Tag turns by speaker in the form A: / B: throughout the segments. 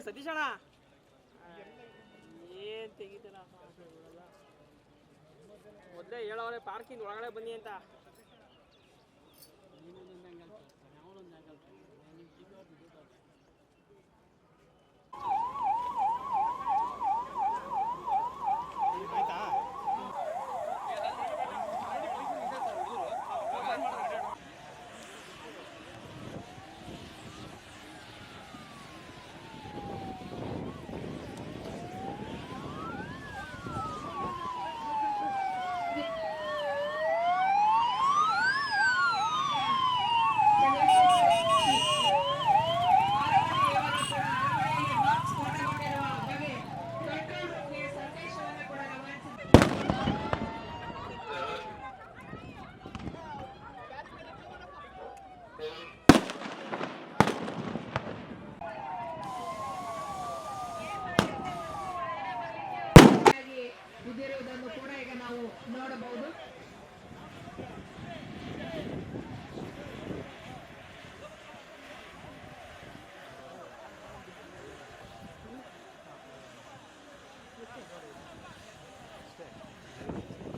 A: ಸತೀಶಣ್ಣ ಏನ್ ತೆಗಿತೀರ ಮೊದಲೇ ಹೇಳವ್ರೆ ಪಾರ್ಕಿಂಗ್ ಒಳಗಡೆ ಬನ್ನಿ ಅಂತ.
B: ಬಿದ್ದಿರುವುದನ್ನು ಕೂಡ ಈಗ ನಾವು ನೋಡಬಹುದು.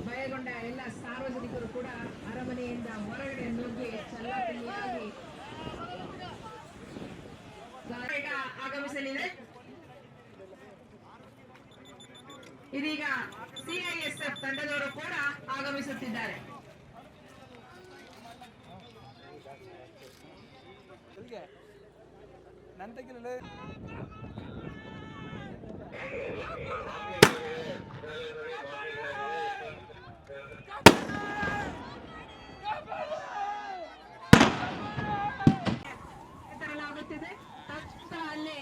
B: ಭಯಗೊಂಡ ಎಲ್ಲ ಸಾರ್ವಜನಿಕರು ಕೂಡ ಅರಮನೆಯಿಂದ ಹೊರಗಡೆ ನುಗ್ಗಿ ಚಲ್ಲಾಪಿಲ್ಲಿಯಾಗಿ ಈಗ ಆಗಮಿಸಲಿದೆ ಇದೀಗ ಸಿಐಎಸ್ಎಫ್ ತಂಡದವರು ಕೂಡ ಆಗಮಿಸುತ್ತಿದ್ದಾರೆ. ತರಲಾಗುತ್ತಿದೆ ತಕ್ಷಣ ಅಲ್ಲಿ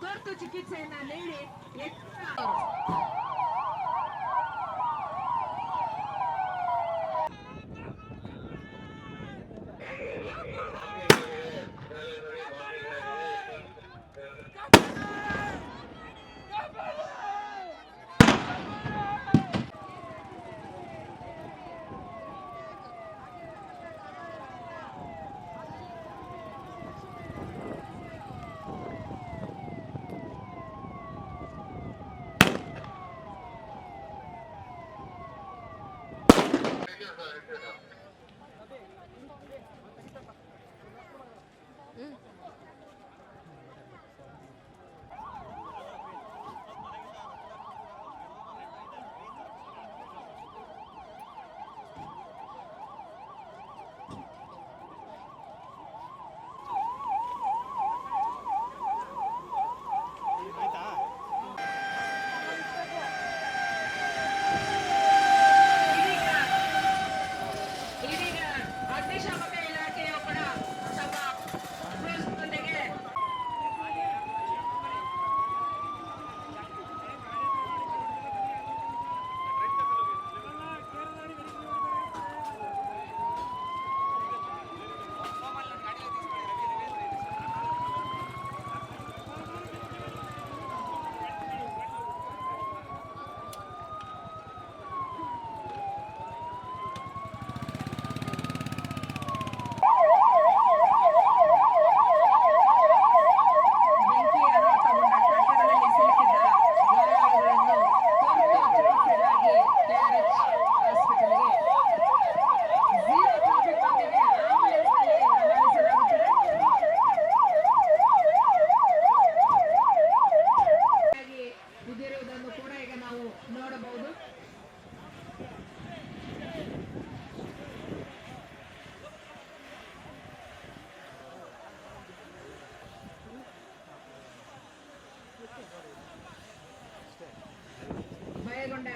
B: ತುರ್ತು ಚಿಕಿತ್ಸೆಯನ್ನ ನೀಡಿ ಎತ್ತ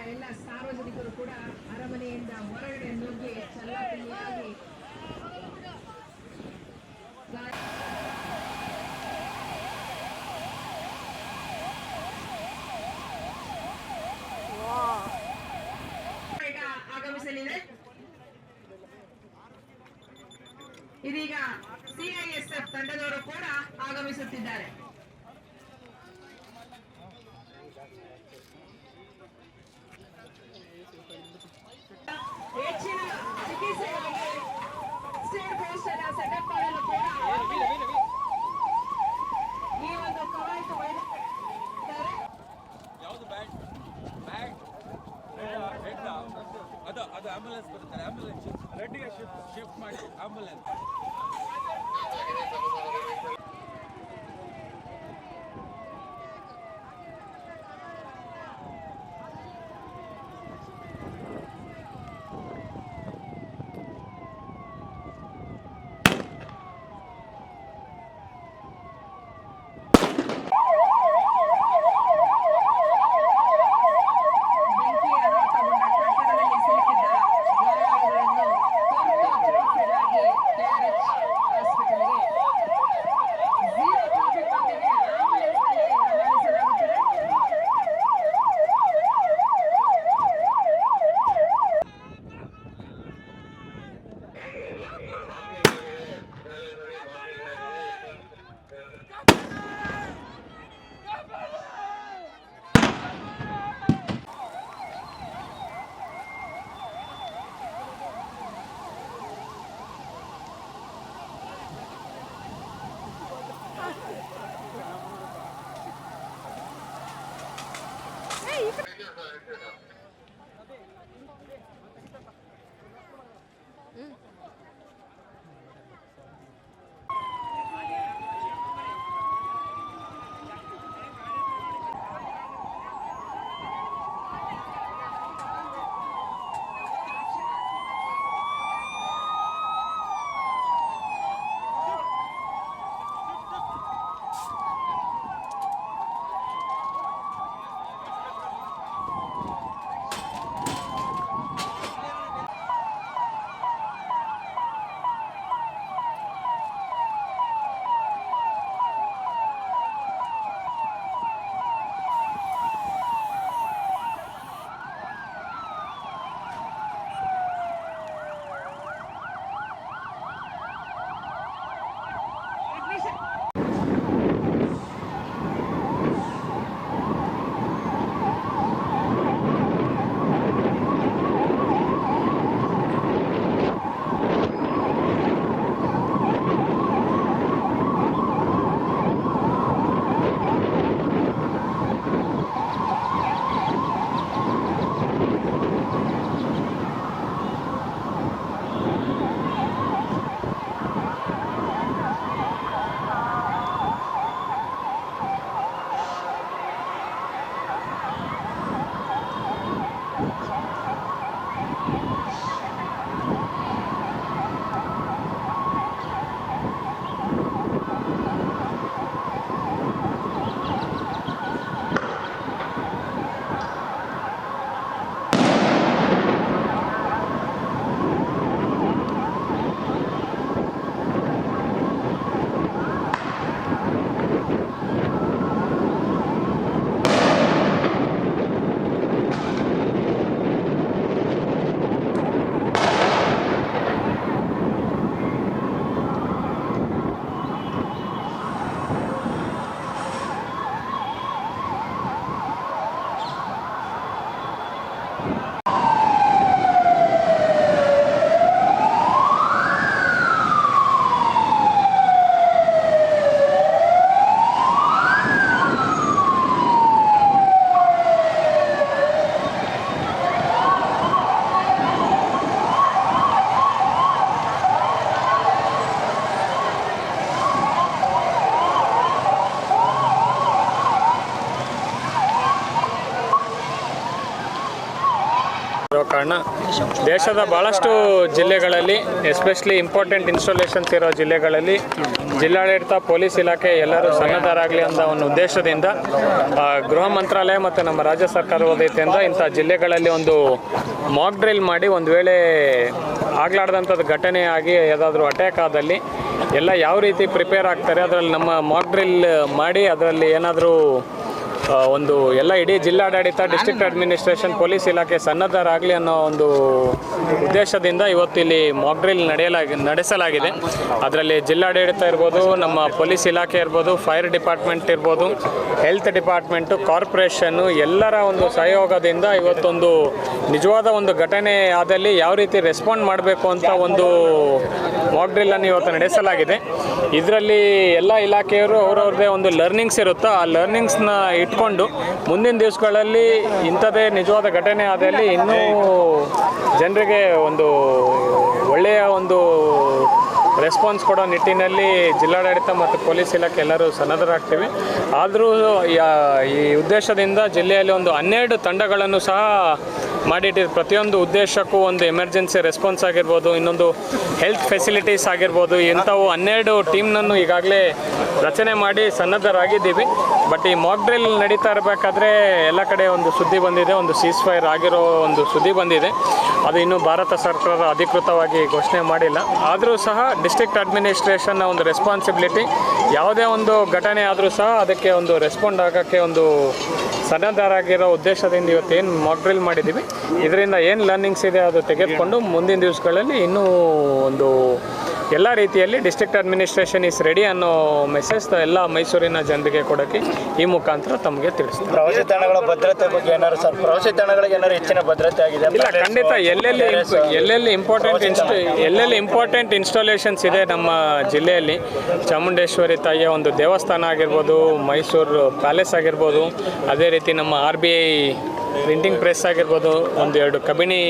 B: ಎಲ್ಲ ಸಾರ್ವಜನಿಕರು ಕೂಡ ಅರಮನೆಯಿಂದ ಹೊರಗಡೆ ನುಗ್ಗಿ ಚಲ್ಲಾಪಿಲ್ಲಿಯಾಗಿ ಆಗಮಿಸಲಿದೆ. ಇದೀಗ ಸಿಐಎಸ್ಎಫ್ ತಂಡದವರು ಕೂಡ ಆಗಮಿಸುತ್ತಿದ್ದಾರೆ ಹೆಚ್ಚಿನ ಚಿಕಿತ್ಸೆಗಾಗಿ ಸ್ಟೇಟ್ ಪೋಸ್ಟ್ ಅನ್ನ ಸೆಟಪ್ ಮಾಡಲು ಕೂಡ ಈ ಒಂದು ಕವಾಯತು ಮಾಡಿದ್ದಾರೆ
C: ಯಾವುದು ಬ್ಯಾಗ್ ಬ್ಯಾಗ್ ಹೆಡ್ ಅದು ಅದು ಆಂಬುಲೆನ್ಸ್ ಬರುತ್ತೆ ಆಂಬುಲೆನ್ಸ್ ರೆಡ್ಡಿಗೆ ಶಿಫ್ಟ್ ಮಾಡಿ ಆಂಬುಲೆನ್ಸ್
D: ಇರೋ ದೇಶದ ಭಾಳಷ್ಟು ಜಿಲ್ಲೆಗಳಲ್ಲಿ ಎಸ್ಪೆಷಲಿ ಇಂಪಾರ್ಟೆಂಟ್ ಇನ್ಸ್ಟಾಲೇಷನ್ಸ್ ಇರೋ ಜಿಲ್ಲೆಗಳಲ್ಲಿ ಜಿಲ್ಲಾಡಳಿತ, ಪೊಲೀಸ್ ಇಲಾಖೆ ಎಲ್ಲರೂ ಸನ್ನದ್ಧರಾಗಲಿ ಅಂತ ಒಂದು ಉದ್ದೇಶದಿಂದ ಗೃಹ ಮಂತ್ರಾಲಯ ಮತ್ತು ನಮ್ಮ ರಾಜ್ಯ ಸರ್ಕಾರ ವತಿಯಿಂದ ಇಂಥ ಜಿಲ್ಲೆಗಳಲ್ಲಿ ಒಂದು ಮಾಕ್ ಡ್ರಿಲ್ ಮಾಡಿ ಒಂದು ವೇಳೆ ಆಗ್ಲಾರ್ದಂಥದ್ದು ಘಟನೆ ಆಗಿ ಯಾವುದಾದ್ರೂ ಅಟ್ಯಾಕ್ ಆದಲ್ಲಿ ಎಲ್ಲ ಯಾವ ರೀತಿ ಪ್ರಿಪೇರ್ ಆಗ್ತಾರೆ, ಅದರಲ್ಲಿ ನಮ್ಮ ಮಾಕ್ ಡ್ರಿಲ್ ಮಾಡಿ, ಅದರಲ್ಲಿ ಏನಾದರೂ ಒಂದು ಎಲ್ಲ ಇಡೀ ಜಿಲ್ಲಾಡಳಿತ ಡಿಸ್ಟ್ರಿಕ್ಟ್ ಅಡ್ಮಿನಿಸ್ಟ್ರೇಷನ್ ಪೊಲೀಸ್ ಇಲಾಖೆ ಸನ್ನದ್ಧರಾಗಲಿ ಅನ್ನೋ ಒಂದು ಉದ್ದೇಶದಿಂದ ಇವತ್ತು ಇಲ್ಲಿ ಮಾಕ್ ಡ್ರಿಲ್ ನಡೆಯಲಾಗಿ ನಡೆಸಲಾಗಿದೆ. ಅದರಲ್ಲಿ ಜಿಲ್ಲಾಡಳಿತ ಇರ್ಬೋದು, ನಮ್ಮ ಪೊಲೀಸ್ ಇಲಾಖೆ ಇರ್ಬೋದು ಫೈರ್ ಡಿಪಾರ್ಟ್ಮೆಂಟ್ ಇರ್ಬೋದು ಹೆಲ್ತ್ ಡಿಪಾರ್ಟ್ಮೆಂಟು ಕಾರ್ಪೊರೇಷನ್ನು ಎಲ್ಲರ ಒಂದು ಸಹಯೋಗದಿಂದ ಇವತ್ತೊಂದು ನಿಜವಾದ ಒಂದು ಘಟನೆ ಆದಲ್ಲಿ ಯಾವ ರೀತಿ ರೆಸ್ಪಾಂಡ್ ಮಾಡಬೇಕು ಅಂತ ಒಂದು ಮಾಕ್ ಡ್ರಿಲ್ಲನ್ನು ಇವತ್ತು ನಡೆಸಲಾಗಿದೆ. ಇದರಲ್ಲಿ ಎಲ್ಲ ಇಲಾಖೆಯವರು ಅವ್ರವ್ರದ್ದೇ ಒಂದು ಲರ್ನಿಂಗ್ಸ್ ಇರುತ್ತೋ, ಆ ಲರ್ನಿಂಗ್ಸ್ನ ಇಟ್ಕೊಂಡು ಮುಂದಿನ ದಿವಸಗಳಲ್ಲಿ ಇಂಥದ್ದೇ ನಿಜವಾದ ಘಟನೆ ಆದಲ್ಲಿ ಇನ್ನೂ ಜನರಿಗೆ ಒಂದು ಒಳ್ಳೆಯ ಒಂದು ರೆಸ್ಪಾನ್ಸ್ ಕೊಡೋ ನಿಟ್ಟಿನಲ್ಲಿ ಜಿಲ್ಲಾಡಳಿತ ಮತ್ತು ಪೊಲೀಸ್ ಇಲಾಖೆ ಎಲ್ಲರೂ ಸನ್ನದ್ಧರಾಗ್ತೀವಿ. ಆದರೂ ಈ ಉದ್ದೇಶದಿಂದ ಜಿಲ್ಲೆಯಲ್ಲಿ ಒಂದು ಹನ್ನೆರಡು ತಂಡಗಳನ್ನು ಸಹ ಮಾಡಿಟ್ಟಿದ್ದು ಪ್ರತಿಯೊಂದು ಉದ್ದೇಶಕ್ಕೂ ಒಂದು ಎಮರ್ಜೆನ್ಸಿ ರೆಸ್ಪಾನ್ಸ್ ಆಗಿರ್ಬೋದು, ಇನ್ನೊಂದು ಹೆಲ್ತ್ ಫೆಸಿಲಿಟೀಸ್ ಆಗಿರ್ಬೋದು, ಇಂಥವು ಹನ್ನೆರಡು ಟೀಮ್ನನ್ನು ಈಗಾಗಲೇ ರಚನೆ ಮಾಡಿ ಸನ್ನದ್ಧರಾಗಿದ್ದೀವಿ. ಬಟ್ ಈ ಮಾಕ್ ಡ್ರಿಲ್ ನಡೀತಾ ಇರಬೇಕಾದ್ರೆ ಎಲ್ಲ ಕಡೆ ಒಂದು ಸುದ್ದಿ ಬಂದಿದೆ, ಒಂದು ಸೀಸ್ ಫೈರ್ ಆಗಿರೋ ಒಂದು ಸುದ್ದಿ ಬಂದಿದೆ. ಅದು ಇನ್ನೂ ಭಾರತ ಸರ್ಕಾರ ಅಧಿಕೃತವಾಗಿ ಘೋಷಣೆ ಮಾಡಿಲ್ಲ. ಆದರೂ ಸಹ ಡಿಸ್ಟ್ರಿಕ್ಟ್ ಅಡ್ಮಿನಿಸ್ಟ್ರೇಷನ್ನ ಒಂದು ರೆಸ್ಪಾನ್ಸಿಬಿಲಿಟಿ ಯಾವುದೇ ಒಂದು ಘಟನೆ ಆದರೂ ಸಹ ಅದಕ್ಕೆ ಒಂದು ರೆಸ್ಪಾಂಡ್ ಆಗೋಕ್ಕೆ ಒಂದು ಸನ್ನದ್ಧರಾಗಿರೋ ಉದ್ದೇಶದಿಂದ ಇವತ್ತೇನು ಮಾಕ್ ಡ್ರಿಲ್ ಮಾಡಿದ್ದೀವಿ. ಇದರಿಂದ ಏನು ಲರ್ನಿಂಗ್ಸ್ ಇದೆ ಅದು ತೆಗೆದುಕೊಂಡು ಮುಂದಿನ ದಿವಸಗಳಲ್ಲಿ ಇನ್ನೂ ಒಂದು ಎಲ್ಲ ರೀತಿಯಲ್ಲಿ ಡಿಸ್ಟ್ರಿಕ್ಟ್ ಅಡ್ಮಿನಿಸ್ಟ್ರೇಷನ್ ಇಸ್ ರೆಡಿ ಅನ್ನೋ ಮೆಸೇಜ್ ಎಲ್ಲ ಮೈಸೂರಿನ ಜನರಿಗೆ ಕೊಡೋಕ್ಕೆ ಈ ಮುಖಾಂತರ ತಮಗೆ ತಿಳಿಸಿ
E: ಪ್ರವಾಸಿ ತಾಣಗಳ ಭದ್ರತೆ ಬಗ್ಗೆ ಏನಾದ್ರು ಸರ್? ಪ್ರವಾಸಿ ತಾಣಗಳಿಗೆ ಏನಾದ್ರು ಹೆಚ್ಚಿನ ಭದ್ರತೆ ಆಗಿದೆ
D: ಇಲ್ಲ ಖಂಡಿತ ಎಲ್ಲೆಲ್ಲಿ ಎಲ್ಲೆಲ್ಲಿ ಇಂಪಾರ್ಟೆಂಟ್ ಇನ್ಸ್ಟ್ ಎಲ್ಲೆಲ್ಲಿ ಇಂಪಾರ್ಟೆಂಟ್ ಇನ್ಸ್ಟಾಲೇಷನ್ಸ್ ಇದೆ ನಮ್ಮ ಜಿಲ್ಲೆಯಲ್ಲಿ? ಚಾಮುಂಡೇಶ್ವರಿ ತಾಯಿಯ ಒಂದು ದೇವಸ್ಥಾನ ಆಗಿರ್ಬೋದು ಮೈಸೂರು ಪ್ಯಾಲೇಸ್ ಆಗಿರ್ಬೋದು ಅದೇ ರೀತಿ ನಮ್ಮ R B I printing press ಆಗಿರ್ಬೋದು, ಒಂದು ಎರಡು ಕಬಿನಿ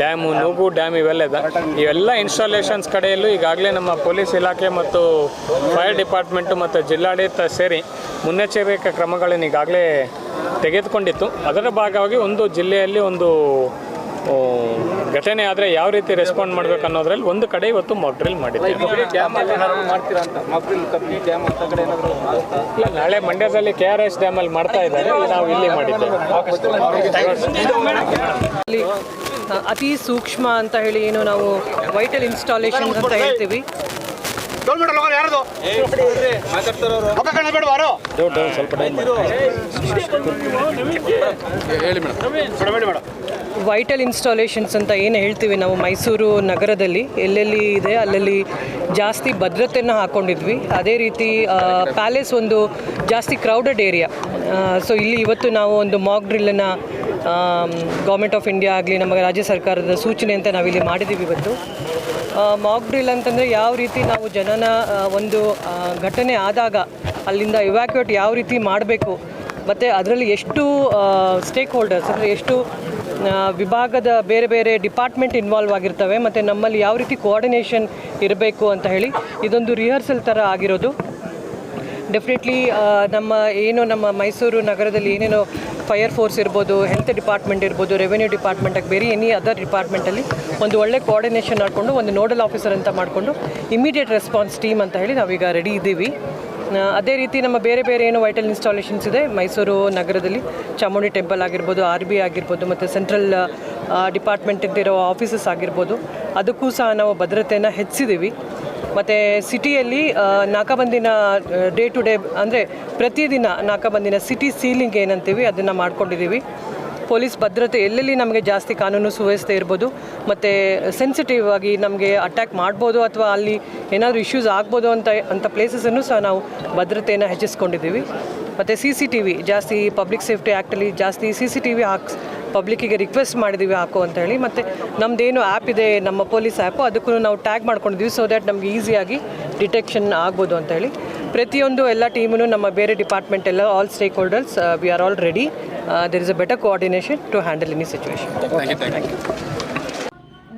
D: ಡ್ಯಾಮು ನೂಗು ಡ್ಯಾಮ್ ಇವೆಲ್ಲ ಇದೆ. ಇವೆಲ್ಲ ಇನ್ಸ್ಟಾಲೇಷನ್ಸ್ ಕಡೆಯಲ್ಲೂ ಈಗಾಗಲೇ ನಮ್ಮ ಪೊಲೀಸ್ ಇಲಾಖೆ ಮತ್ತು ಫೈರ್ ಡಿಪಾರ್ಟ್ಮೆಂಟು ಮತ್ತು ಜಿಲ್ಲಾಡಳಿತ ಸೇರಿ ಮುನ್ನೆಚ್ಚರಿಕೆ ಕ್ರಮಗಳನ್ನು ಈಗಾಗಲೇ ತೆಗೆದುಕೊಂಡಿತ್ತು. ಅದರ ಭಾಗವಾಗಿ ಒಂದು ಜಿಲ್ಲೆಯಲ್ಲಿ ಒಂದು ಘಟನೆ ಆದರೆ ಯಾವ ರೀತಿ ರೆಸ್ಪಾಂಡ್ ಮಾಡಬೇಕು ಅನ್ನೋದ್ರಲ್ಲಿ ಒಂದು ಕಡೆ ಇವತ್ತು ಮಾಕ್ ಡ್ರಿಲ್ ಮಾಡಿದ್ದೀವಿ
C: ಡ್ಯಾಮ್ ಮಾಡ್ತೀರಾ ಅಂತ? ಮಫ್ರಿಲ್ ಕಬ್ನಿ ಡ್ಯಾಮ್ ಅಂತ ಕಡೆ ಏನಾದ್ರು
D: ಇಲ್ಲ ನಾಳೆ ಮಂಡ್ಯದಲ್ಲಿ ಕೆ ಆರ್ ಎಸ್ ಡ್ಯಾಮಲ್ಲಿ ಮಾಡ್ತಾ ಇದ್ದಾರೆ. ನಾವು ಇಲ್ಲಿ ಮಾಡಿದ್ದೇವೆ
F: ಅತಿ ಸೂಕ್ಷ್ಮ ಅಂತ ಹೇಳಿ ಏನು ನಾವು ವೈಟಲ್ ಇನ್ಸ್ಟಾಲೇಷನ್ ಅಂತ ಹೇಳ್ತೀವಿ. ವೈಟಲ್ ಇನ್ಸ್ಟಾಲೇಷನ್ಸ್ ಅಂತ ಏನು ಹೇಳ್ತೀವಿ ನಾವು ಮೈಸೂರು ನಗರದಲ್ಲಿ? ಎಲ್ಲೆಲ್ಲಿ ಇದೆ? ಅಲ್ಲಲ್ಲಿ ಜಾಸ್ತಿ ಭದ್ರತೆಯನ್ನು ಹಾಕ್ಕೊಂಡಿದ್ವಿ ಅದೇ ರೀತಿ ಪ್ಯಾಲೇಸ್ ಒಂದು ಜಾಸ್ತಿ ಕ್ರೌಡೆಡ್ ಏರಿಯಾ ಸೊ ಇಲ್ಲಿ ಇವತ್ತು ನಾವು ಒಂದು ಮಾಕ್ ಡ್ರಿಲ್ಲನ್ನು ಗೌರ್ಮೆಂಟ್ ಆಫ್ ಇಂಡಿಯಾ ಆಗಲಿ, ನಮ್ಮ ರಾಜ್ಯ ಸರ್ಕಾರದ ಸೂಚನೆ ಅಂತ ನಾವಿಲ್ಲಿ ಮಾಡಿದ್ದೀವಿ ಇವತ್ತು. ಮಾಕ್ ಡ್ರಿಲ್ ಅಂತಂದರೆ ಯಾವ ರೀತಿ ನಾವು ಜನನ ಒಂದು ಘಟನೆ ಆದಾಗ ಅಲ್ಲಿಂದ ಇವ್ಯಾಕ್ಯುಯೇಟ್ ಯಾವ ರೀತಿ ಮಾಡಬೇಕು ಮತ್ತು ಅದರಲ್ಲಿ ಎಷ್ಟು ಸ್ಟೇಕ್ ಹೋಲ್ಡರ್ಸ್ ಅಂದರೆ ಎಷ್ಟು ವಿಭಾಗದ ಬೇರೆ ಬೇರೆ ಡಿಪಾರ್ಟ್ಮೆಂಟ್ ಇನ್ವಾಲ್ವ್ ಆಗಿರ್ತವೆ, ಮತ್ತು ನಮ್ಮಲ್ಲಿ ಯಾವ ರೀತಿ ಕೋಆರ್ಡಿನೇಷನ್ ಇರಬೇಕು ಅಂತ ಹೇಳಿ ಇದೊಂದು ರಿಹರ್ಸಲ್ ಥರ ಆಗಿರೋದು. ಡೆಫಿನೆಟ್ಲಿ ನಮ್ಮ ಏನು ನಮ್ಮ ಮೈಸೂರು ನಗರದಲ್ಲಿ ಏನೇನೋ ಫೈರ್ ಫೋರ್ಸ್ ಇರ್ಬೋದು ಹೆಲ್ತ್ ಡಿಪಾರ್ಟ್ಮೆಂಟ್ ಇರ್ಬೋದು ರೆವೆನ್ಯೂ ಡಿಪಾರ್ಟ್ಮೆಂಟ್ ಆಗಿ ಬೇರೆ ಎನಿ ಅದರ್ ಡಿಪಾರ್ಟ್ಮೆಂಟಲ್ಲಿ ಒಂದು ಒಳ್ಳೆ ಕೋಆರ್ಡಿನೇಷನ್ ಮಾಡಿಕೊಂಡು ಒಂದು ನೋಡಲ್ ಆಫೀಸರ್ ಅಂತ ಮಾಡಿಕೊಂಡು ಇಮಿಡಿಯೇಟ್ ರೆಸ್ಪಾನ್ಸ್ ಟೀಮ್ ಅಂತ ಹೇಳಿ ನಾವೀಗ ರೆಡಿ ಇದ್ದೀವಿ. ಅದೇ ರೀತಿ ನಮ್ಮ ಬೇರೆ ಬೇರೆ ಏನು ವೈಟಲ್ ಇನ್ಸ್ಟಾಲೇಷನ್ಸ್ ಇದೆ? ಮೈಸೂರು ನಗರದಲ್ಲಿ ಚಾಮುಂಡಿ ಟೆಂಪಲ್ ಆಗಿರ್ಬೋದು ಆರ್ ಬಿ ಆಗಿರ್ಬೋದು, ಮತ್ತು ಸೆಂಟ್ರಲ್ ಡಿಪಾರ್ಟ್ಮೆಂಟ್ ಇರೋ ಆಫೀಸಸ್ ಆಗಿರ್ಬೋದು. ಅದಕ್ಕೂ ಸಹ ನಾವು ಭದ್ರತೆಯನ್ನು ಹೆಚ್ಚಿದ್ದೀವಿ ಮತ್ತು ಸಿಟಿಯಲ್ಲಿ ನಾಕಬಂದಿನ ಡೇ ಟು ಡೇ ಅಂದರೆ ಪ್ರತಿದಿನ ನಾಕಾಬಂದಿನ ಸಿಟಿ ಸೀಲಿಂಗ್ ಏನಂತೀವಿ, ಅದನ್ನು ಮಾಡ್ಕೊಂಡಿದ್ದೀವಿ ಪೊಲೀಸ್ ಭದ್ರತೆ ಎಲ್ಲೆಲ್ಲಿ ನಮಗೆ ಜಾಸ್ತಿ ಕಾನೂನು ಸುವ್ಯವಸ್ಥೆ ಇರ್ಬೋದು, ಮತ್ತು ಸೆನ್ಸಿಟಿವ್ ಆಗಿ ನಮಗೆ ಅಟ್ಯಾಕ್ ಮಾಡ್ಬೋದು ಅಥವಾ ಅಲ್ಲಿ ಏನಾದರೂ ಇಶ್ಯೂಸ್ ಆಗ್ಬೋದು ಅಂತ ಅಂಥ ಪ್ಲೇಸಸನ್ನು ಸಹ ನಾವು ಭದ್ರತೆಯನ್ನು ಹೆಚ್ಚಿಸ್ಕೊಂಡಿದ್ದೀವಿ. ಮತ್ತು ಸಿ ಸಿ ಟಿ ವಿ ಜಾಸ್ತಿ ಪಬ್ಲಿಕ್ ಸೇಫ್ಟಿ ಆ್ಯಕ್ಟಲ್ಲಿ ಜಾಸ್ತಿ ಸಿ ಸಿ ಟಿ ವಿ ಹಾಕ್ಸ್ ಪಬ್ಲಿಕ್ಕಿಗೆ ರಿಕ್ವೆಸ್ಟ್ ಮಾಡಿದ್ದೀವಿ ಹಾಕು ಅಂತ ಹೇಳಿ. ಮತ್ತು ನಮ್ಮದೇನು ಆ್ಯಪ್ ಇದೆ, ನಮ್ಮ ಪೊಲೀಸ್ ಆ್ಯಪು ಅದಕ್ಕೂ ನಾವು ಟ್ಯಾಗ್ ಮಾಡ್ಕೊಂಡಿದ್ದೀವಿ ಸೊ ದ್ಯಾಟ್ ನಮಗೆ ಈಸಿಯಾಗಿ ಡಿಟೆಕ್ಷನ್ ಆಗ್ಬೋದು ಅಂತ ಹೇಳಿ. ಪ್ರತಿಯೊಂದು ಎಲ್ಲ ಟೀಮು ನಮ್ಮ ಬೇರೆ ಡಿಪಾರ್ಟ್ಮೆಂಟ್ ಎಲ್ಲ all stakeholders we are all ready there is a better coordination to handle any situation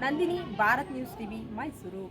G: Nandini Bharat news TV Mysuru.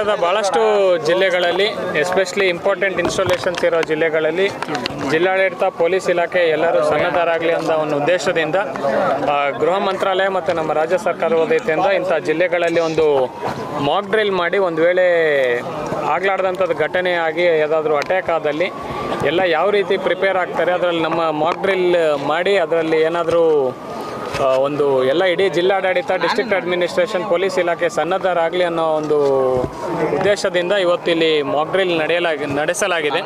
D: ದೇಶದ ಭಾಳಷ್ಟು ಜಿಲ್ಲೆಗಳಲ್ಲಿ ಎಸ್ಪೆಷಲಿ ಇಂಪಾರ್ಟೆಂಟ್ ಇನ್ಸ್ಟಾಲೇಷನ್ಸ್ ಇರೋ ಜಿಲ್ಲೆಗಳಲ್ಲಿ, ಜಿಲ್ಲಾಡಳಿತ, ಪೊಲೀಸ್ ಇಲಾಖೆ ಎಲ್ಲರೂ ಸನ್ನದ್ಧರಾಗಲಿ ಅಂತ ಒಂದು ಉದ್ದೇಶದಿಂದ ಗೃಹ ಮಂತ್ರಾಲಯ ಮತ್ತು ನಮ್ಮ ರಾಜ್ಯ ಸರ್ಕಾರ ವತಿಯಿಂದ ಇಂಥ ಜಿಲ್ಲೆಗಳಲ್ಲಿ ಒಂದು ಮಾಕ್ ಡ್ರಿಲ್ ಮಾಡಿ ಒಂದು ವೇಳೆ ಆಗ್ಲಾರ್ದಂಥದ್ದು ಘಟನೆ ಆಗಿ ಯಾವುದಾದ್ರೂ ಅಟ್ಯಾಕ್ ಆದಲ್ಲಿ ಎಲ್ಲ ಯಾವ ರೀತಿ ಪ್ರಿಪೇರ್ ಆಗ್ತಾರೆ, ಅದರಲ್ಲಿ ನಮ್ಮ ಮಾಕ್ ಡ್ರಿಲ್ ಮಾಡಿ, ಅದರಲ್ಲಿ ಏನಾದರೂ ಒಂದು ಎಲ್ಲ ಇಡೀ ಜಿಲ್ಲಾಡಳಿತ ಡಿಸ್ಟ್ರಿಕ್ಟ್ ಅಡ್ಮಿನಿಸ್ಟ್ರೇಷನ್ ಪೊಲೀಸ್ ಇಲಾಖೆ ಸನ್ನದ್ಧರಾಗಲಿ ಅನ್ನೋ ಒಂದು ಉದ್ದೇಶದಿಂದ ಇವತ್ತು ಇಲ್ಲಿ ಮಾಕ್ ಡ್ರಿಲ್ ನಡೆಯಲಾಗಿ, ನಡೆಸಲಾಗಿದೆ.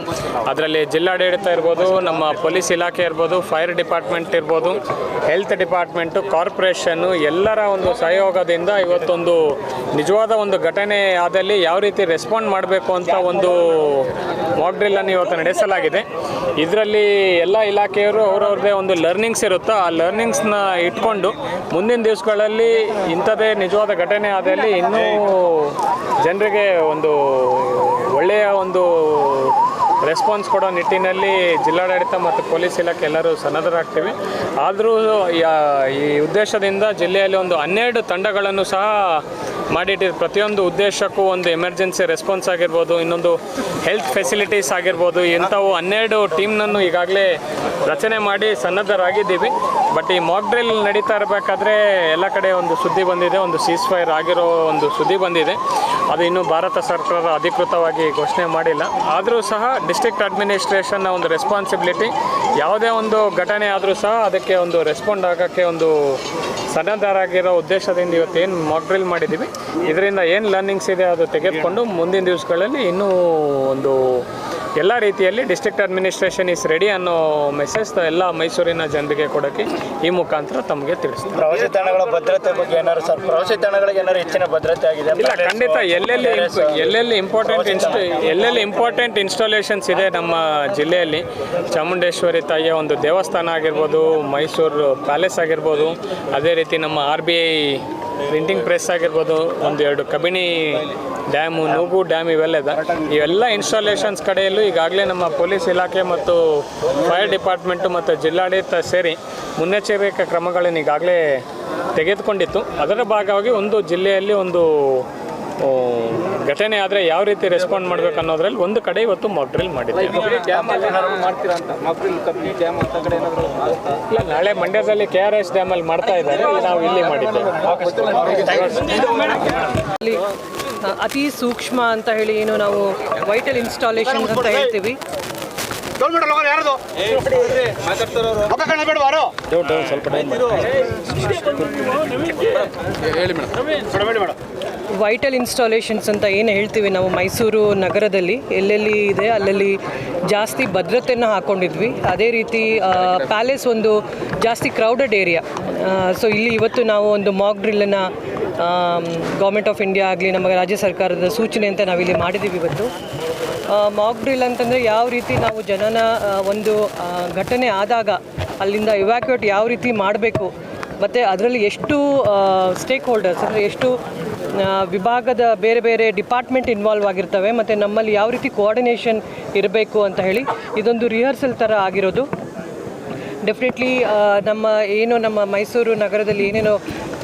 D: ಅದರಲ್ಲಿ ಜಿಲ್ಲಾಡಳಿತ ಇರ್ಬೋದು, ನಮ್ಮ ಪೊಲೀಸ್ ಇಲಾಖೆ ಇರ್ಬೋದು ಫೈರ್ ಡಿಪಾರ್ಟ್ಮೆಂಟ್ ಇರ್ಬೋದು ಹೆಲ್ತ್ ಡಿಪಾರ್ಟ್ಮೆಂಟು ಕಾರ್ಪೊರೇಷನ್ನು ಎಲ್ಲರ ಒಂದು ಸಹಯೋಗದಿಂದ ಇವತ್ತೊಂದು ನಿಜವಾದ ಒಂದು ಘಟನೆ ಆದಲ್ಲಿ ಯಾವ ರೀತಿ ರೆಸ್ಪಾಂಡ್ ಮಾಡಬೇಕು ಅಂತ ಒಂದು ಮಾಕ್ ಡ್ರಿಲ್ಲನ್ನು ಇವತ್ತು ನಡೆಸಲಾಗಿದೆ. ಇದರಲ್ಲಿ ಎಲ್ಲ ಇಲಾಖೆಯವರು ಅವರವ್ರದ್ದೇ ಒಂದು ಲರ್ನಿಂಗ್ಸ್ ಇರುತ್ತೋ, ಆ ಲರ್ನಿಂಗ್ಸ್ನ ಇಟ್ಕೊಂಡು ಮುಂದಿನ ದಿವಸಗಳಲ್ಲಿ ಇಂಥದ್ದೇ ನಿಜವಾದ ಘಟನೆ ಆದಲ್ಲಿ ಇನ್ನೂ ಜನರಿಗೆ ಒಂದು ಒಳ್ಳೆಯ ಒಂದು ರೆಸ್ಪಾನ್ಸ್ ಕೊಡೋ ನಿಟ್ಟಿನಲ್ಲಿ ಜಿಲ್ಲಾಡಳಿತ ಮತ್ತು ಪೊಲೀಸ್ ಇಲಾಖೆ ಎಲ್ಲರೂ ಸನ್ನದ್ಧರಾಗ್ತೀವಿ. ಆದರೂ ಈ ಉದ್ದೇಶದಿಂದ ಜಿಲ್ಲೆಯಲ್ಲಿ ಒಂದು ಹನ್ನೆರಡು ತಂಡಗಳನ್ನು ಸಹ ಮಾಡಿಟ್ಟಿದ್ದು ಪ್ರತಿಯೊಂದು ಉದ್ದೇಶಕ್ಕೂ ಒಂದು ಎಮರ್ಜೆನ್ಸಿ ರೆಸ್ಪಾನ್ಸ್ ಆಗಿರ್ಬೋದು, ಇನ್ನೊಂದು ಹೆಲ್ತ್ ಫೆಸಿಲಿಟೀಸ್ ಆಗಿರ್ಬೋದು, ಇಂಥವು ಹನ್ನೆರಡು ಟೀಮ್ನನ್ನು ಈಗಾಗಲೇ ರಚನೆ ಮಾಡಿ ಸನ್ನದ್ಧರಾಗಿದ್ದೀವಿ. ಬಟ್ ಈ ಮಾಕ್ ಡ್ರಿಲ್ ನಡೀತಾ ಇರಬೇಕಾದ್ರೆ ಎಲ್ಲ ಕಡೆ ಒಂದು ಸುದ್ದಿ ಬಂದಿದೆ, ಒಂದು ಸೀಸ್ ಫೈರ್ ಆಗಿರೋ ಒಂದು ಸುದ್ದಿ ಬಂದಿದೆ. ಅದು ಇನ್ನೂ ಭಾರತ ಸರ್ಕಾರ ಅಧಿಕೃತವಾಗಿ ಘೋಷಣೆ ಮಾಡಿಲ್ಲ. ಆದರೂ ಸಹ ಡಿಸ್ಟ್ರಿಕ್ಟ್ ಅಡ್ಮಿನಿಸ್ಟ್ರೇಷನ್ನ ಒಂದು ರೆಸ್ಪಾನ್ಸಿಬಿಲಿಟಿ ಯಾವುದೇ ಒಂದು ಘಟನೆ ಆದರೂ ಸಹ ಅದಕ್ಕೆ ಒಂದು ರೆಸ್ಪಾಂಡ್ ಆಗೋಕ್ಕೆ ಒಂದು ಸನ್ನದ್ಧರಾಗಿರೋ ಉದ್ದೇಶದಿಂದ ಇವತ್ತು ಮಾಕ್ ಡ್ರಿಲ್ ಮಾಡಿದ್ದೀವಿ ಇದರಿಂದ ಏನು ಲರ್ನಿಂಗ್ಸ್ ಇದೆ ಅದು ತೆಗೆದುಕೊಂಡು ಮುಂದಿನ ದಿವಸಗಳಲ್ಲಿ ಇನ್ನೂ ಒಂದು ಎಲ್ಲ ರೀತಿಯಲ್ಲಿ ಡಿಸ್ಟ್ರಿಕ್ಟ್ ಅಡ್ಮಿನಿಸ್ಟ್ರೇಷನ್ ಇಸ್ ರೆಡಿ ಅನ್ನೋ ಮೆಸೇಜ್ ಎಲ್ಲ ಮೈಸೂರಿನ ಜನರಿಗೆ ಕೊಡೋಕ್ಕೆ ಈ ಮುಖಾಂತರ ತಮಗೆ ತಿಳಿಸಿ
E: ಪ್ರವಾಸಿ ತಾಣಗಳ ಭದ್ರತೆ ಬಗ್ಗೆ ಏನಾದ್ರು ಸರ್? ಪ್ರವಾಸಿ ತಾಣಗಳಿಗೆ ಏನಾದ್ರು ಹೆಚ್ಚಿನ ಭದ್ರತೆ ಆಗಿದೆ
D: ಇಲ್ಲ ಖಂಡಿತ ಎಲ್ಲೆಲ್ಲಿ ಎಲ್ಲೆಲ್ಲಿ ಇಂಪಾರ್ಟೆಂಟ್ ಇನ್ಸ್ಟ ಎಲ್ಲೆಲ್ಲಿ ಇಂಪಾರ್ಟೆಂಟ್ ಇನ್ಸ್ಟಾಲೇಷನ್ಸ್ ಇದೆ ನಮ್ಮ ಜಿಲ್ಲೆಯಲ್ಲಿ? ಚಾಮುಂಡೇಶ್ವರಿ ತಾಯಿಯ ಒಂದು ದೇವಸ್ಥಾನ ಆಗಿರ್ಬೋದು ಮೈಸೂರು ಪ್ಯಾಲೇಸ್ ಆಗಿರ್ಬೋದು ಅದೇ ರೀತಿ ನಮ್ಮ R B I printing press ಆಗಿರ್ಬೋದು ಒಂದು ಎರಡು ಕಬಿನಿ ಡ್ಯಾಮು ನೂಗು ಡ್ಯಾಮ್ ಇವೆಲ್ಲ ಇದೆ. ಇವೆಲ್ಲ ಇನ್ಸ್ಟಾಲೇಷನ್ಸ್ ಕಡೆಯಲ್ಲೂ ಈಗಾಗಲೇ ನಮ್ಮ ಪೊಲೀಸ್ ಇಲಾಖೆ ಮತ್ತು ಫೈರ್ ಡಿಪಾರ್ಟ್ಮೆಂಟು ಮತ್ತು ಜಿಲ್ಲಾಡಳಿತ ಸೇರಿ ಮುನ್ನೆಚ್ಚರಿಕೆ ಕ್ರಮಗಳನ್ನು ಈಗಾಗಲೇ ತೆಗೆದುಕೊಂಡಿತ್ತು. ಅದರ ಭಾಗವಾಗಿ ಒಂದು ಜಿಲ್ಲೆಯಲ್ಲಿ ಒಂದು ಘಟನೆ ಆದರೆ ಯಾವ ರೀತಿ ರೆಸ್ಪಾಂಡ್ ಮಾಡಬೇಕು ಅನ್ನೋದ್ರಲ್ಲಿ ಒಂದು ಕಡೆ ಇವತ್ತು ಮಾಕ್ ಡ್ರಿಲ್ ಮಾಡಿದ್ದೇವೆ. ಇಲ್ಲ ನಾಳೆ ಮಂಡ್ಯದಲ್ಲಿ ಕೆ ಆರ್ ಎಸ್ ಡ್ಯಾಮಲ್ಲಿ ಮಾಡ್ತಾ ಇದ್ದಾರೆ. ನಾವು ಇಲ್ಲಿ ಮಾಡಿದ್ದೇವೆ.
F: ಅತಿ ಸೂಕ್ಷ್ಮ ಅಂತ ಹೇಳಿ ಏನು ನಾವು ವೈಟಲ್ ಇನ್ಸ್ಟಾಲೇಷನ್ಸ್ ಅಂತ ಹೇಳ್ತೀವಿ. ವೈಟಲ್ ಇನ್ಸ್ಟಾಲೇಷನ್ಸ್ ಅಂತ ಏನು ಹೇಳ್ತೀವಿ ನಾವು ಮೈಸೂರು ನಗರದಲ್ಲಿ. ಎಲ್ಲೆಲ್ಲಿ ಇದೆ ಅಲ್ಲಲ್ಲಿ ಜಾಸ್ತಿ ಭದ್ರತೆಯನ್ನು ಹಾಕ್ಕೊಂಡಿದ್ವಿ ಅದೇ ರೀತಿ ಪ್ಯಾಲೇಸ್ ಒಂದು ಜಾಸ್ತಿ ಕ್ರೌಡೆಡ್ ಏರಿಯಾ ಸೊ ಇಲ್ಲಿ ಇವತ್ತು ನಾವು ಒಂದು ಮಾಕ್ ಡ್ರಿಲ್ಲನ್ನು ಗೌರ್ಮೆಂಟ್ ಆಫ್ ಇಂಡಿಯಾ ಆಗಲಿ ನಮ್ಮ ರಾಜ್ಯ ಸರ್ಕಾರದ ಸೂಚನೆ ಅಂತ ನಾವಿಲ್ಲಿ ಮಾಡಿದ್ದೀವಿ ಇವತ್ತು. ಮಾಕ್ ಡ್ರಿಲ್ ಅಂತಂದರೆ ಯಾವ ರೀತಿ ನಾವು ಜನನ ಒಂದು ಘಟನೆ ಆದಾಗ ಅಲ್ಲಿಂದ ಇವ್ಯಾಕ್ಯುಯೇಟ್ ಯಾವ ರೀತಿ ಮಾಡಬೇಕು, ಮತ್ತು ಅದರಲ್ಲಿ ಎಷ್ಟು ಸ್ಟೇಕ್ ಹೋಲ್ಡರ್ಸ್ ಅಂದರೆ ಎಷ್ಟು ವಿಭಾಗದ ಬೇರೆ ಬೇರೆ ಡಿಪಾರ್ಟ್ಮೆಂಟ್ ಇನ್ವಾಲ್ವ್ ಆಗಿರ್ತವೆ, ಮತ್ತು ನಮ್ಮಲ್ಲಿ ಯಾವ ರೀತಿ ಕೋಆರ್ಡಿನೇಷನ್ ಇರಬೇಕು ಅಂತ ಹೇಳಿ ಇದೊಂದು ರಿಹರ್ಸಲ್ ಥರ ಆಗಿರೋದು. ಡೆಫಿನೆಟ್ಲಿ ನಮ್ಮ, ಏನು ನಮ್ಮ ಮೈಸೂರು ನಗರದಲ್ಲಿ ಏನೇನೋ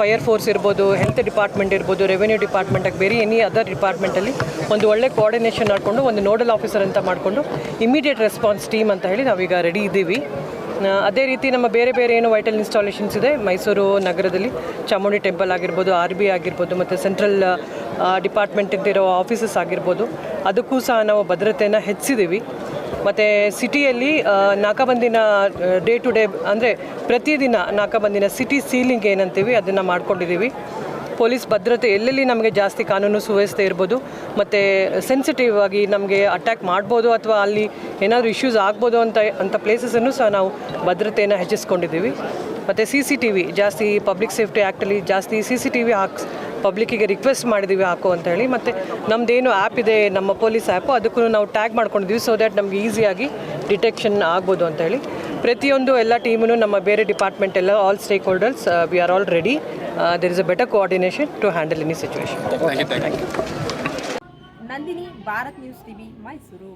F: ಫೈರ್ ಫೋರ್ಸ್ ಇರ್ಬೋದು, ಹೆಲ್ತ್ ಡಿಪಾರ್ಟ್ಮೆಂಟ್ ಇರ್ಬೋದು, ರೆವೆನ್ಯೂ ಡಿಪಾರ್ಟ್ಮೆಂಟ್, ಆಗಿ ಬೇರೆ ಎನಿ ಅದರ್ ಡಿಪಾರ್ಟ್ಮೆಂಟಲ್ಲಿ ಒಂದು ಒಳ್ಳೆ ಕೋಆರ್ಡಿನೇಷನ್ ಮಾಡಿಕೊಂಡು ಒಂದು ನೋಡಲ್ ಆಫೀಸರ್ ಅಂತ ಮಾಡಿಕೊಂಡು ಇಮಿಡಿಯೇಟ್ ರೆಸ್ಪಾನ್ಸ್ ಟೀಮ್ ಅಂತ ಹೇಳಿ ನಾವೀಗ ರೆಡಿ ಇದ್ದೀವಿ. ಅದೇ ರೀತಿ ನಮ್ಮ ಬೇರೆ ಬೇರೆ ಏನು ವೈಟಲ್ ಇನ್ಸ್ಟಾಲೇಷನ್ಸ್ ಇದೆ? ಮೈಸೂರು ನಗರದಲ್ಲಿ ಚಾಮುಂಡಿ ಟೆಂಪಲ್ ಆಗಿರ್ಬೋದು ಆರ್ ಬಿ ಆಗಿರ್ಬೋದು, ಮತ್ತು ಸೆಂಟ್ರಲ್ ಡಿಪಾರ್ಟ್ಮೆಂಟ್ ಇರೋ ಆಫೀಸಸ್ ಆಗಿರ್ಬೋದು. ಅದಕ್ಕೂ ಸಹ ನಾವು ಭದ್ರತೆಯನ್ನು ಹೆಚ್ಚಿದ್ದೀವಿ ಮತ್ತು ಸಿಟಿಯಲ್ಲಿ ನಾಕಾಬಂದಿನ ಡೇ ಟು ಡೇ ಅಂದರೆ ಪ್ರತಿದಿನ ನಾಕಬಂದಿನ ಸಿಟಿ ಸೀಲಿಂಗ್ ಏನಂತೀವಿ, ಅದನ್ನು ಮಾಡ್ಕೊಂಡಿದ್ದೀವಿ ಪೊಲೀಸ್ ಭದ್ರತೆ ಎಲ್ಲೆಲ್ಲಿ ನಮಗೆ ಜಾಸ್ತಿ ಕಾನೂನು ಸುವ್ಯವಸ್ಥೆ ಇರ್ಬೋದು, ಮತ್ತು ಸೆನ್ಸಿಟಿವ್ ಆಗಿ ನಮಗೆ ಅಟ್ಯಾಕ್ ಮಾಡ್ಬೋದು ಅಥವಾ ಅಲ್ಲಿ ಏನಾದರೂ ಇಶ್ಯೂಸ್ ಆಗ್ಬೋದು ಅಂತ ಅಂಥ ಪ್ಲೇಸಸನ್ನು ಸಹ ನಾವು ಭದ್ರತೆಯನ್ನು ಹೆಚ್ಚಿಸ್ಕೊಂಡಿದ್ದೀವಿ. ಮತ್ತು ಸಿ ಸಿ ಟಿ ವಿ ಜಾಸ್ತಿ ಪಬ್ಲಿಕ್ ಸೇಫ್ಟಿ ಆ್ಯಕ್ಟಲ್ಲಿ ಜಾಸ್ತಿ ಸಿ ಸಿ ಟಿ ವಿ ಹಾಕ್ಸ್ ಪಬ್ಲಿಕ್ಕಿಗೆ ರಿಕ್ವೆಸ್ಟ್ ಮಾಡಿದ್ದೀವಿ ಹಾಕು ಅಂತ ಹೇಳಿ. ಮತ್ತು ನಮ್ಮದೇನು ಆ್ಯಪ್ ಇದೆ, ನಮ್ಮ ಪೊಲೀಸ್ ಆ್ಯಪು ಅದಕ್ಕೂ ನಾವು ಟ್ಯಾಗ್ ಮಾಡ್ಕೊಂಡಿದ್ದೀವಿ ಸೊ ದ್ಯಾಟ್ ನಮಗೆ ಈಸಿಯಾಗಿ ಡಿಟೆಕ್ಷನ್ ಆಗ್ಬೋದು ಅಂತ ಹೇಳಿ. ಪ್ರತಿಯೊಂದು ಎಲ್ಲ ಟೀಮನ್ನು ನಮ್ಮ ಬೇರೆ ಡಿಪಾರ್ಟ್ಮೆಂಟ್ ಎಲ್ಲ all stakeholders we are all ready there is a better coordination to handle any situation
G: Nandini Bharat news TV Mysuru